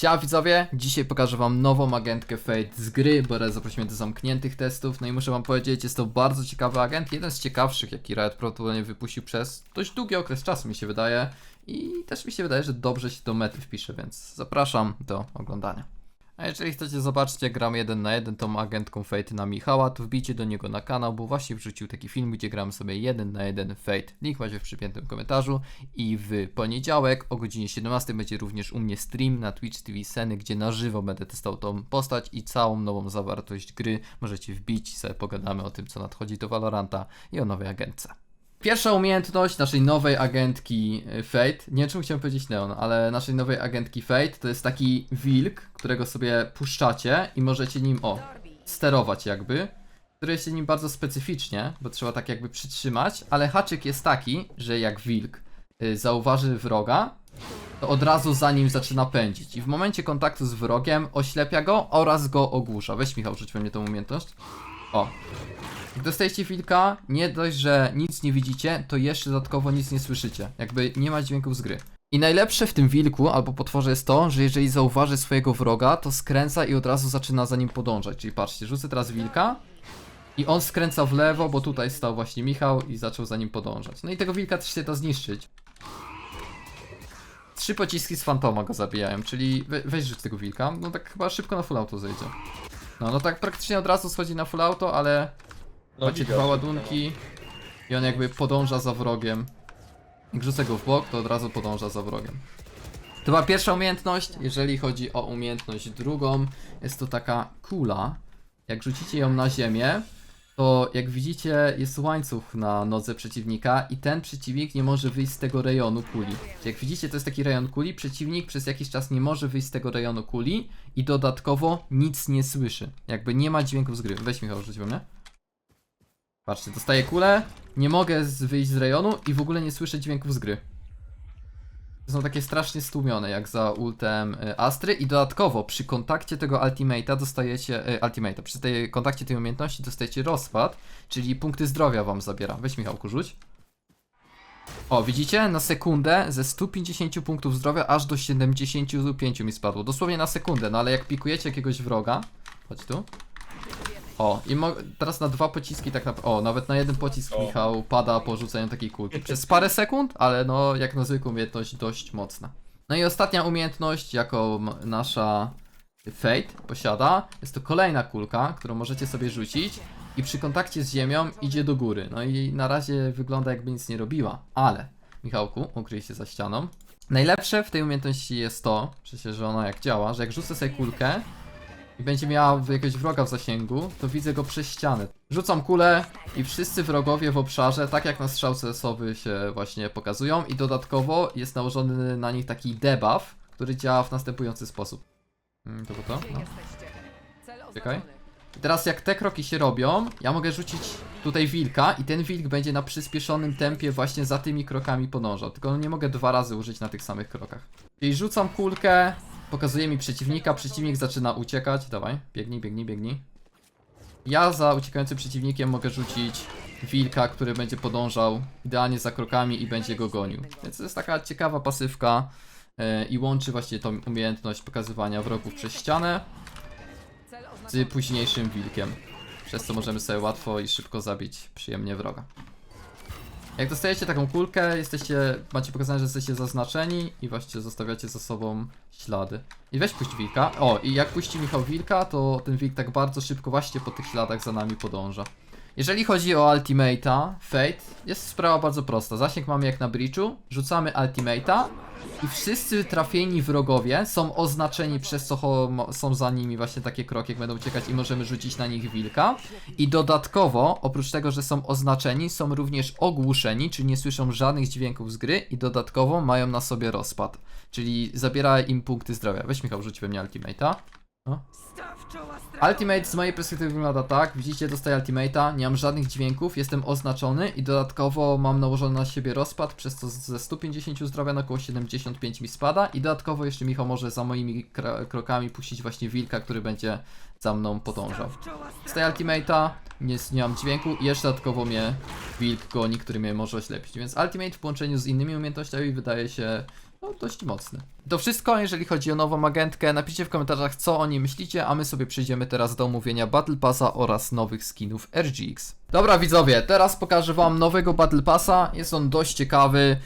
Siema widzowie, dzisiaj pokażę wam nową agentkę Fate z gry, bo Red zaprosił mnie do zamkniętych testów, no i muszę wam powiedzieć, jest to bardzo ciekawy agent, jeden z ciekawszych, jaki Riot prawdopodobnie wypuścił przez dość długi okres czasu mi się wydaje. I też mi się wydaje, że dobrze się do mety wpisze, więc zapraszam do oglądania. A jeżeli chcecie zobaczyć jak gram jeden na jeden tą agentką Fate na Michała, to wbijcie do niego na kanał, bo właśnie wrzucił taki film, gdzie gram sobie jeden na jeden Fate. Link macie w przypiętym komentarzu i w poniedziałek o godzinie 17 będzie również u mnie stream na Twitch TV Seny, gdzie na żywo będę testował tą postać i całą nową zawartość gry. Możecie wbić sobie pogadamy o tym, co nadchodzi do Valoranta i o nowej agentce. Pierwsza umiejętność naszej nowej agentki y, Fate, nie czemu chciałem powiedzieć Neon, ale naszej nowej agentki Fate to jest taki wilk, którego sobie puszczacie i możecie nim, o, sterować jakby. Który się nim bardzo specyficznie, bo trzeba tak jakby przytrzymać, ale haczyk jest taki, że jak wilk y, zauważy wroga, to od razu za nim zaczyna pędzić i w momencie kontaktu z wrogiem oślepia go oraz go ogłusza. Weź Michał, rzuć we mnie tą umiejętność. O, dostajecie wilka, nie dość, że nic nie widzicie, to jeszcze dodatkowo nic nie słyszycie. Jakby nie ma dźwięków z gry. I najlepsze w tym wilku albo potworze jest to, że jeżeli zauważy swojego wroga, to skręca i od razu zaczyna za nim podążać. Czyli patrzcie, rzucę teraz wilka i on skręca w lewo, bo tutaj stał właśnie Michał i zaczął za nim podążać. No i tego wilka też się da zniszczyć. Trzy pociski z fantoma go zabijają, czyli we, weź rzuć tego wilka. No tak chyba szybko na full auto zejdzie. No, no tak praktycznie od razu schodzi na full auto, ale No, Macie dwa ładunki i on jakby podąża za wrogiem. Jak rzucę go w bok, to od razu podąża za wrogiem. To była pierwsza umiejętność. Jeżeli chodzi o umiejętność drugą, jest to taka kula. Jak rzucicie ją na ziemię, to jak widzicie jest łańcuch na nodze przeciwnika i ten przeciwnik nie może wyjść z tego rejonu kuli. Jak widzicie to jest taki rejon kuli, przeciwnik przez jakiś czas nie może wyjść z tego rejonu kuli i dodatkowo nic nie słyszy. Jakby nie ma dźwięków z gry. Weź Michał, rzuć we mnie. Patrzcie, dostaję kulę, nie mogę z, wyjść z rejonu i w ogóle nie słyszę dźwięków z gry. Są takie strasznie stłumione, jak za ultem y, Astry i dodatkowo przy kontakcie tego ultimate'a dostajecie, y, ultimate'a, przy tej kontakcie tej umiejętności dostajecie rozpad, czyli punkty zdrowia wam zabiera. Weź Michałku, rzuć. O, widzicie? Na sekundę ze 150 punktów zdrowia aż do 75 mi spadło. Dosłownie na sekundę, no ale jak pikujecie jakiegoś wroga, chodź tu. O, i mo- teraz na dwa pociski tak naprawdę. O, nawet na jeden pocisk O. Michał pada po rzuceniu takiej kulki. Przez parę sekund, ale no jak na zwykłą umiejętność dość mocna. No i ostatnia umiejętność, jaką nasza Fate posiada, jest to kolejna kulka, którą możecie sobie rzucić i przy kontakcie z ziemią idzie do góry. No i na razie wygląda jakby nic nie robiła, ale Michałku, ukryj się za ścianą. Najlepsze w tej umiejętności jest to, przecież że ona jak działa, że jak rzucę sobie kulkę, i będzie miała jakiegoś wroga w zasięgu, to widzę go przez ścianę. Rzucam kulę i wszyscy wrogowie w obszarze, tak jak na strzał CS-owy się właśnie pokazują i dodatkowo jest nałożony na nich taki debuff, który działa w następujący sposób. Mm, to było to? No. Czekaj. I teraz jak te kroki się robią, ja mogę rzucić tutaj wilka i ten wilk będzie na przyspieszonym tempie właśnie za tymi krokami podążał. Tylko nie mogę dwa razy użyć na tych samych krokach. Czyli rzucam kulkę, pokazuje mi przeciwnika, przeciwnik zaczyna uciekać. Dawaj, biegnij, biegnij, biegnij. Ja za uciekającym przeciwnikiem mogę rzucić wilka, który będzie podążał idealnie za krokami i będzie go gonił. Więc to jest taka ciekawa pasywka e, i łączy właśnie tą umiejętność pokazywania wrogów przez ścianę z późniejszym wilkiem. Przez co możemy sobie łatwo i szybko zabić przyjemnie wroga. Jak dostajecie taką kulkę, jesteście, macie pokazane, że jesteście zaznaczeni i właśnie zostawiacie za sobą ślady. I weź puść wilka. O, i jak puści Michał wilka, to ten wilk tak bardzo szybko właśnie po tych śladach za nami podąża. Jeżeli chodzi o Ultimate'a, Fate, jest sprawa bardzo prosta. Zasięg mamy jak na Breachu, rzucamy Ultimate'a i wszyscy trafieni wrogowie są oznaczeni przez co są za nimi właśnie takie kroki, jak będą uciekać i możemy rzucić na nich wilka. I dodatkowo, oprócz tego, że są oznaczeni, są również ogłuszeni, czyli nie słyszą żadnych dźwięków z gry i dodatkowo mają na sobie rozpad, czyli zabiera im punkty zdrowia. Weź Michał, rzuć we mnie Ultimate'a. No. Ultimate z mojej perspektywy wygląda tak, widzicie, dostaję Ultimate'a, nie mam żadnych dźwięków, jestem oznaczony i dodatkowo mam nałożony na siebie rozpad, przez co ze 150 zdrowia na około 75 mi spada. I dodatkowo jeszcze Michał może za moimi krokami puścić właśnie wilka, który będzie za mną podążał. Dostaję Ultimate'a, nie, nie mam dźwięku. I jeszcze dodatkowo mnie wilk goni, który mnie może oślepić, więc Ultimate w połączeniu z innymi umiejętnościami wydaje się no, dość mocny. To wszystko, jeżeli chodzi o nową agentkę. Napiszcie w komentarzach, co o niej myślicie, a my sobie przejdziemy teraz do omówienia Battle Passa oraz nowych skinów RGX. Dobra widzowie, teraz pokażę wam nowego Battle Passa. Jest on dość ciekawy.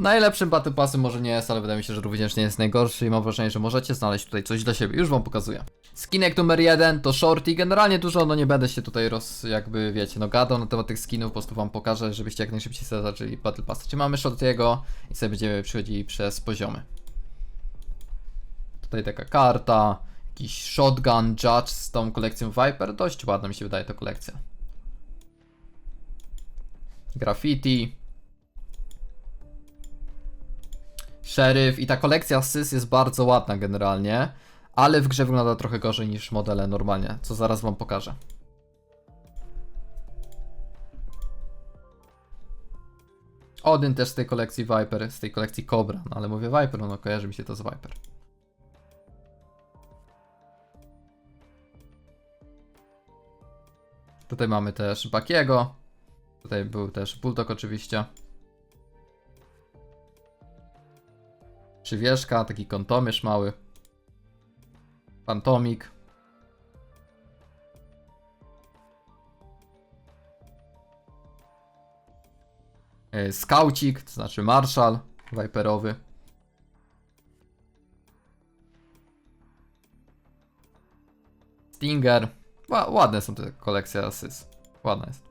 Najlepszym Battle Passem może nie jest, ale wydaje mi się, że również nie jest najgorszy i mam wrażenie, że możecie znaleźć tutaj coś dla siebie. Już wam pokazuję. Skinek numer jeden to Shorty. Generalnie dużo, no nie będę się tutaj roz, jakby wiecie, no gadał na temat tych skinów, po prostu wam pokażę, żebyście jak najszybciej sobie zaczęli Battle Pass. Czyli mamy Shorty'ego i sobie będziemy przechodzili przez poziomy. Tutaj taka karta, jakiś shotgun, judge z tą kolekcją Viper. Dość ładna mi się wydaje ta kolekcja. Graffiti. Sheriff i ta kolekcja sys jest bardzo ładna generalnie, ale w grze wygląda trochę gorzej niż modele normalnie, co zaraz wam pokażę. Odyn też z tej kolekcji Viper, z tej kolekcji Cobra, no ale mówię Viper, no kojarzy mi się to z Viper. Tutaj mamy też Bakiego. Tutaj był też Bulldog oczywiście. Przywieszka, taki kątomierz mały. Fantomik. E, Skaucik, to znaczy Marszal Viperowy. Stinger. Ła, ładne są te kolekcje asys. Ładna jest.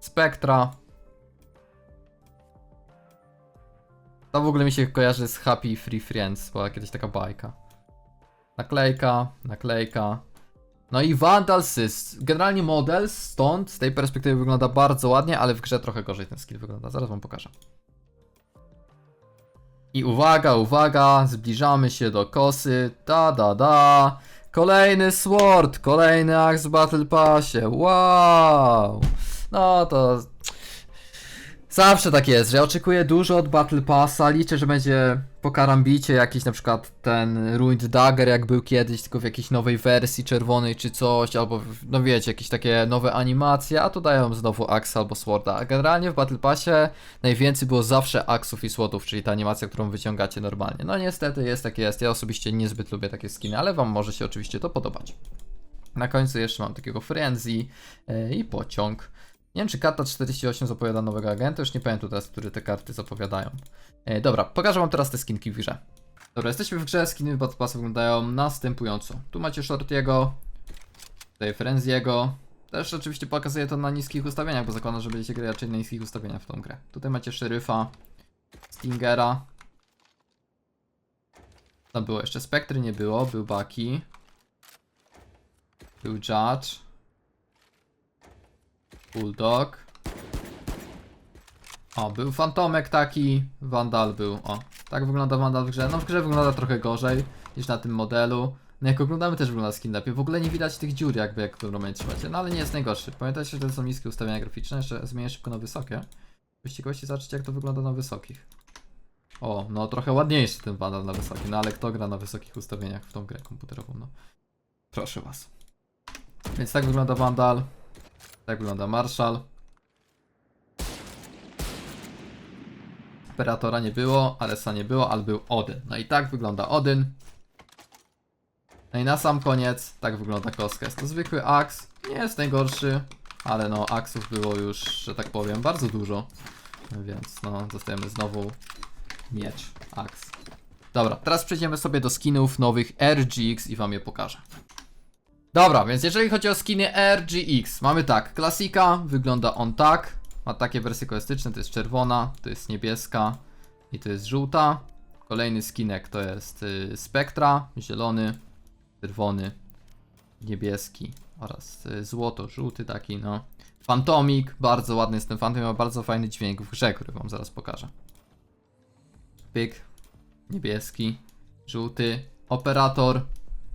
Spectra. To w ogóle mi się kojarzy z Happy Free Friends, była kiedyś taka bajka. Naklejka, naklejka. No i Vandal Sys. Generalnie model stąd, z tej perspektywy wygląda bardzo ładnie, ale w grze trochę gorzej ten skill wygląda. Zaraz wam pokażę. I uwaga, uwaga, zbliżamy się do kosy. Da, da, da. Kolejny sword, kolejny axe Battle Passie. Wow. No to Zawsze tak jest, że ja oczekuję dużo od Battle Passa, liczę, że będzie po karambicie jakiś na przykład ten Ruined Dagger jak był kiedyś, tylko w jakiejś nowej wersji czerwonej czy coś, albo no wiecie, jakieś takie nowe animacje, a tu dają znowu Axe albo Sworda. A generalnie w Battle Passie najwięcej było zawsze Axów i Swordów, czyli ta animacja, którą wyciągacie normalnie. No niestety jest tak jest, ja osobiście niezbyt lubię takie skiny, ale wam może się oczywiście to podobać. Na końcu jeszcze mam takiego Frenzy yy, i pociąg. Nie wiem, czy karta 48 zapowiada nowego agenta, już nie pamiętam teraz, które te karty zapowiadają. E, dobra, pokażę wam teraz te skinki w grze. Dobra, jesteśmy w grze, skiny Battle Passa wyglądają następująco. Tu macie Shortiego, tutaj Frenziego. Też oczywiście pokazuję to na niskich ustawieniach, bo zakładam, że będziecie grać raczej na niskich ustawieniach w tą grę. Tutaj macie Szeryfa, Stingera. Tam było jeszcze Spektry, nie było, był Baki. Był Judge. Bulldog. O, był Fantomek taki, Vandal był, o. Tak wygląda Vandal w grze. No w grze wygląda trochę gorzej niż na tym modelu. No jak oglądamy też wygląda skin lepiej. W ogóle nie widać tych dziur jakby jak w tym momencie trzymacie. No ale nie jest najgorszy. Pamiętajcie, że to są niskie ustawienia graficzne. Jeszcze zmienię szybko na wysokie. Byście gości zobaczycie jak to wygląda na wysokich. O, no trochę ładniejszy ten Vandal na wysokich. No ale kto gra na wysokich ustawieniach w tą grę komputerową, no. Proszę was. Więc tak wygląda Vandal. Tak wygląda Marshall. Operatora nie było, Alesa nie było, ale był Odyn. No i tak wygląda Odyn. No i na sam koniec tak wygląda kostka. Jest to zwykły aks, nie jest najgorszy, ale no aksów było już, że tak powiem, bardzo dużo. Więc no, dostajemy znowu miecz, aks. Dobra, teraz przejdziemy sobie do skinów nowych RGX i wam je pokażę. Dobra, więc jeżeli chodzi o skiny RGX, mamy tak, klasika, wygląda on tak, ma takie wersje kolorystyczne, to jest czerwona, to jest niebieska i to jest żółta. Kolejny skinek to jest y, Spectra, zielony, czerwony, niebieski oraz y, złoto, żółty taki, no. Fantomik, bardzo ładny jest ten Fantomik, ma bardzo fajny dźwięk w grze, który wam zaraz pokażę. Pyk, niebieski, żółty, operator,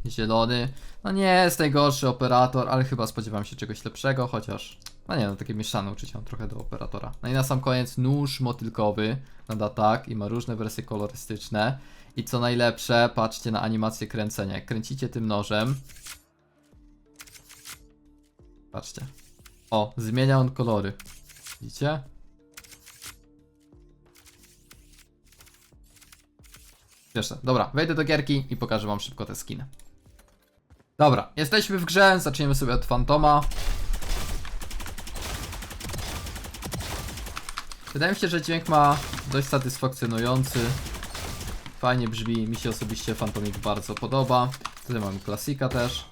Zielony. No nie jest najgorszy operator, ale chyba spodziewam się czegoś lepszego, chociaż. No nie, no takie mieszane uczucie mam trochę do operatora. No i na sam koniec nóż motylkowy. Nada tak i ma różne wersje kolorystyczne. I co najlepsze, patrzcie na animację kręcenia. Jak kręcicie tym nożem. Patrzcie. O, zmienia on kolory. Widzicie? Śmieszne. Dobra, wejdę do gierki i pokażę wam szybko te skiny. Dobra, jesteśmy w grze, zaczniemy sobie od Fantoma. Wydaje mi się, że dźwięk ma dość satysfakcjonujący. Fajnie brzmi, mi się osobiście Fantomik bardzo podoba. Tutaj mamy klasika też.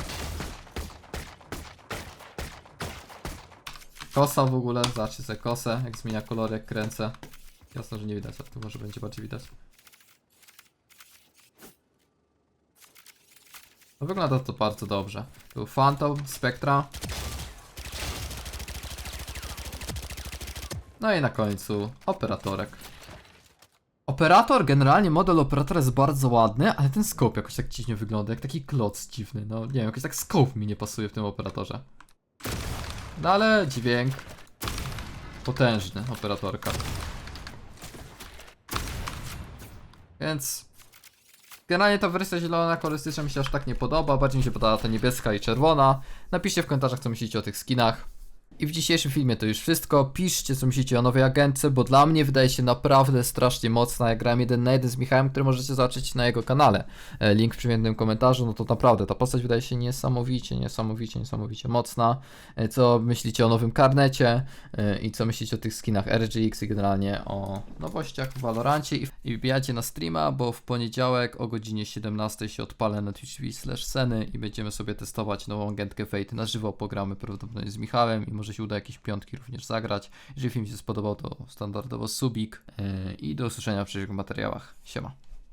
Kosa w ogóle, zobaczcie sobie kosę, jak zmienia kolory, jak kręcę. Jasno, że nie widać, ale tu może będzie bardziej widać. No wygląda to bardzo dobrze. Tu Phantom, Spectra. No i na końcu operatorek. Operator, generalnie model operatora jest bardzo ładny, ale ten scope jakoś tak dziwnie wygląda, jak taki kloc dziwny. No nie wiem, jakoś tak scope mi nie pasuje w tym operatorze. No ale dźwięk potężny operatorka. Więc generalnie ta wersja zielona kolorystyczna mi się aż tak nie podoba, bardziej mi się podoba ta niebieska i czerwona. Napiszcie w komentarzach co myślicie o tych skinach. I w dzisiejszym filmie to już wszystko. Piszcie co myślicie o nowej agentce, bo dla mnie wydaje się naprawdę strasznie mocna. Ja grałem jeden na jeden z Michałem, który możecie zobaczyć na jego kanale. E, Link w przymiętnym komentarzu, no to naprawdę ta postać wydaje się niesamowicie, niesamowicie, niesamowicie mocna. E, Co myślicie o nowym karnecie e, i co myślicie o tych skinach RGX i generalnie o nowościach w Valorancie i, wbijacie na streama, bo w poniedziałek o godzinie 17 się odpalę na Twitch slash Seny i będziemy sobie testować nową agentkę Fate na żywo, pogramy prawdopodobnie z Michałem i może się uda jakieś piątki również zagrać. Jeżeli film się spodobał, to standardowo subik e, i do usłyszenia w przyszłych materiałach. Siema.